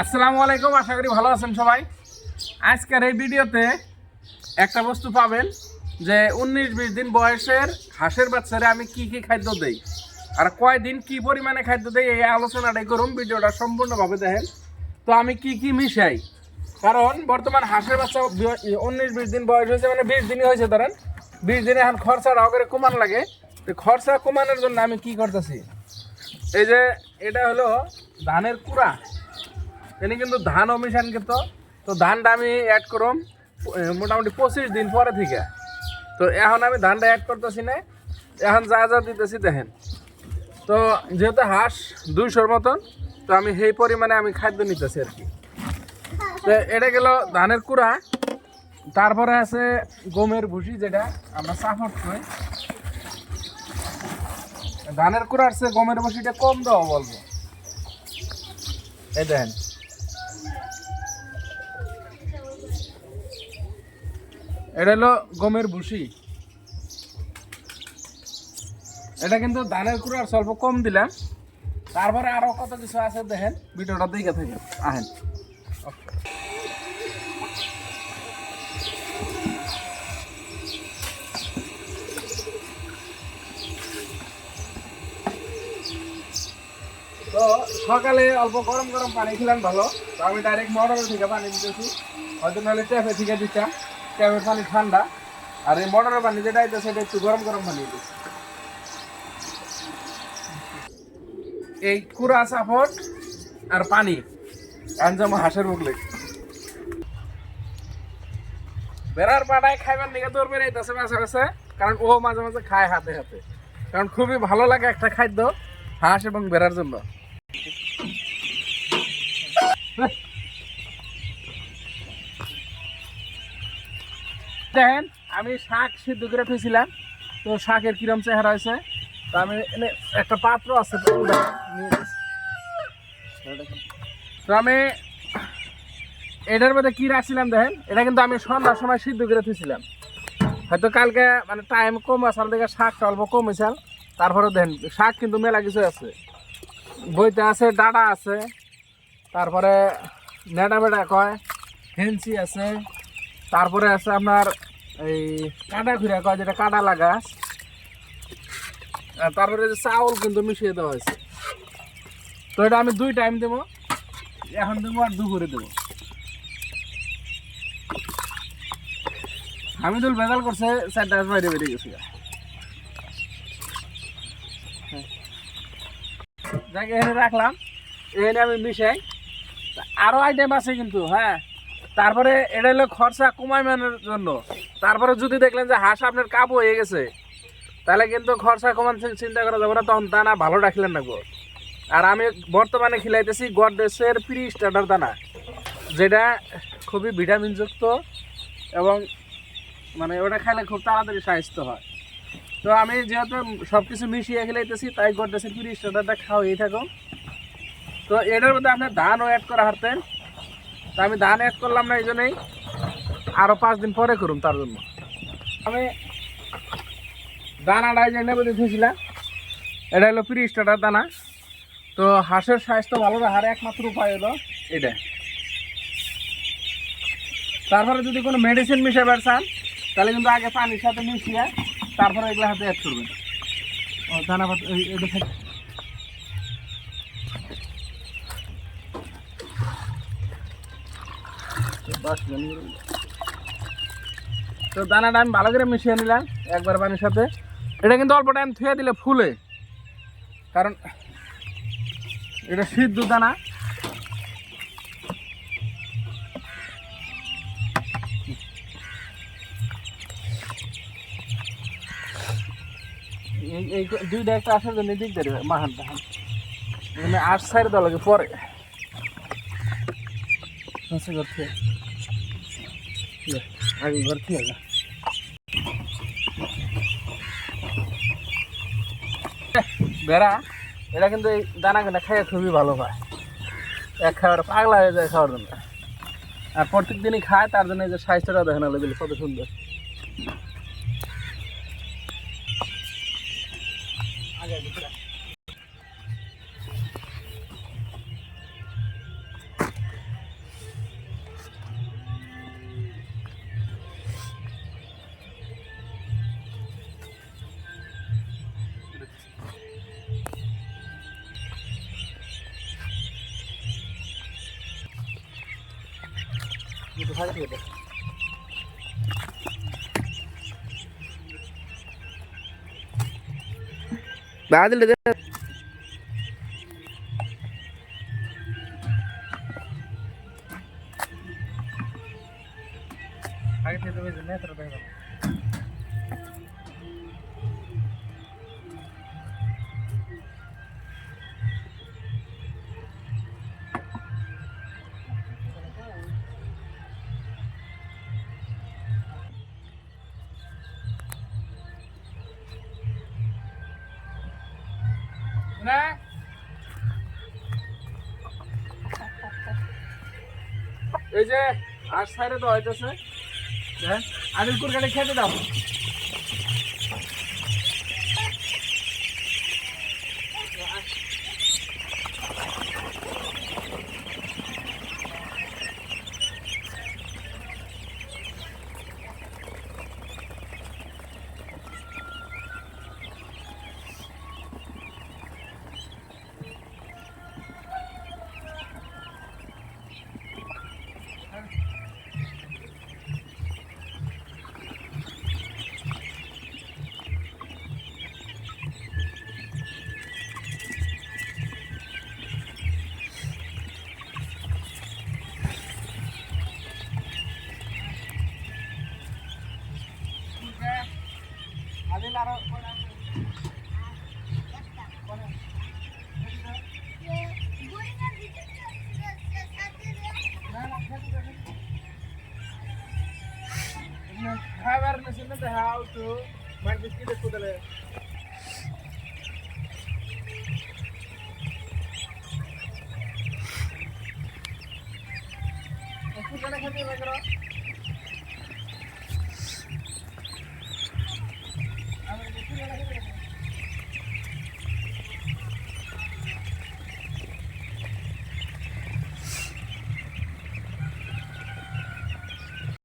আসসালামু আলাইকুম, আশা করি ভালো আছেন সবাই। আজকের এই ভিডিওতে একটা বস্তু পাবেন যে উনিশ বিশ দিন বয়সের হাঁসের বাচ্চারা আমি কি কি খাদ্য দেই আর কয়দিন কি পরিমাণে খাদ্য দেই এই আলোচনাটাই করুন, ভিডিওটা সম্পূর্ণভাবে দেখেন। তো আমি কি কি মিশাই? কারণ বর্তমান হাঁসের বাচ্চা উনিশ বিশ দিন বয়স হয়েছে মানে বিশ দিনই হয়েছে, ধরেন। বিশ দিনে এখন খরচাটা করে কমান লাগে। তো খরচা কমানোর জন্য আমি কি করতেছি? এই যে এটা হলো ধানের কুড়া। এনে কিন্তু ধান মিশান কিন্তু, তো ধানটা আমি অ্যাড করম মোটামুটি পঁচিশ দিন পরে থেকে। তো এখন আমি ধানটা অ্যাড করতেছি না, এখন যা যা দিতেছি দেখেন। তো যেহেতু হাঁস দুইশোর মতন, তো আমি সেই পরিমাণে আমি খাদ্য নিতেছি আর কি। তো এটা গেল ধানের কুড়া, তারপরে আছে গমের ভুসি যেটা আমরা সাফট করি। ধানের কুড়া আছে গমের ভুসিটা কম দেওয়া বলব। এই দেখেন। এটা হলো গমের ভুসি। এটা কিন্তু ধানের কুড়ার স্বল্প কম দিলাম। তারপরে আরও কত কিছু আছে দেখেন, ভিডিওটা দেখে থাকেন, আহেন। তো সকালে অল্প গরম গরম পানি খেলাম ভালো, তো আমি ডাইরেক্ট মোটরের থেকে পানি দিতেছি। হয়তো নাহলে ট্যাপে থেকে দিতাম। ট্যাপের পানি ঠান্ডা? আর এই মোটরের পানি যেটা আইতে সেটা একটু গরম গরম পানি দিচ্ছি এই কুড়া সাপট আর পানি যেমন হাঁসের মুখলে বেড়ার পাড়ায় খাইবার নিকে দৌড় বেড়াইতেছে মাঝে মাঝে, কারণ ও মাঝে মাঝে খায় হাতে হাতে। কারণ খুবই ভালো লাগে একটা খাদ্য হাঁস এবং বেড়ার জন্য। দেখেন, আমি শাক সিদ্ধ করে থুইছিলাম তো শাকের কিরম চেহারা হয়েছে, তো আমি এনে একটা পাত্র আছে, তো আমি এটার মধ্যে কি রাখছিলাম দেখেন, এটা কিন্তু আমি সন্ধ্যার সময় সিদ্ধ করে থুইছিলাম। হয়তো কালকে মানে টাইম কম আছে দেখে শাকটা অল্প কম হয়েছে। তারপরে দেখেন, শাক কিন্তু মেলা কিছু আছে। বইতে আছে, ডাটা আছে, তারপরে নেটা বেটা কয় হেন্সি আছে, তারপরে আছে আপনার এই কাটা ঘুরে কয় যেটা কাটা লাগা। তারপরে চাউল কিন্তু মিশিয়ে দেওয়া হয়েছে। তো এটা আমি দুই টাইম দেবো। এখন দেবো আর দুপুরে দেবো। হামিদুল বেজাল করছে, চারটার বাইরে বেরিয়ে গেছে যাকে, এখানে রাখলাম। এখানে আমি মিশাই। তা আরও আইটেম আছে কিন্তু হ্যাঁ। তারপরে এটা হলো খরচা কমাই মানের জন্য। তারপরে যদি দেখলেন যে হাঁস আপনার কাবু হয়ে গেছে, তাহলে কিন্তু খরচা কমান চিন্তা করা যাবে না, তখন দানা ভালো রাখলেন না গো। আর আমি বর্তমানে খিলাইতেছি গডরেসের প্রি স্টার্টার দানা, যেটা খুবই ভিটামিনযুক্ত এবং মানে ওটা খাইলে খুব তাড়াতাড়ি স্বাস্থ্য হয়। তো আমি যেহেতু সব কিছু মিশিয়ে খেলাইতেছি, তাই গডরেসের প্রি স্টার্টারটা খাওয়াই থাকো তো এটার মধ্যে আপনার ধানও অ্যাড করা হারতেন তা আমি ধান অ্যাড করলাম না, এই জন্যই আরও পাঁচ দিন পরে করুন তার জন্য। আমি দানাটা এই যে নেবে দেখেছিলাম এটা হলো প্রি স্টার্টার দানা। তো হাঁসের স্বাস্থ্য ভালো রাখার একমাত্র উপায় হলো এটা তারপরে যদি কোনো মেডিসিন মিশাবার চান, তাহলে কিন্তু আগে পানির সাথে মিশিয়ে তারপরে এগুলো হাতে অ্যাড করবেন। ও দানা পাত- এই- এটা খাই- বাস জানিয়ে রইল। তো দানাটা আমি ভালো করে মিশিয়ে নিলাম একবার পানির সাথে। এটা কিন্তু অল্প টাইম ধুয়ে দিলে ফুলে। কারণ এটা সিদ্ধ দানা। এই দুইটা একটা আসার জন্য দিক দেবে মাহান টাহান মানে আট সাইড দেওয়া লাগে পরে। থেকে। লে, আগে ঘর বেড়া এটা কিন্তু এই দানা কিনা খাইয়া খুবই ভালো পায় এক খাওয়ার পাগলা হয়ে যায় খাওয়ার জন্য। আর প্রত্যেক দিনই খায় তার জন্য এই যে স্বাস্থ্যটা দেখেন কত সুন্দর। একটু ভাগে থেকে দে বাদিল দে আগে থেকে দেবে যে নেত্র দেখো না এই যে আর সাইডে তো হইতেছে। হ্যাঁ আদিলপুর গাড়ি খেতে দাও। খাবার মেশিন বিস্কিট কুদলে একটু কেন খেতে লাগল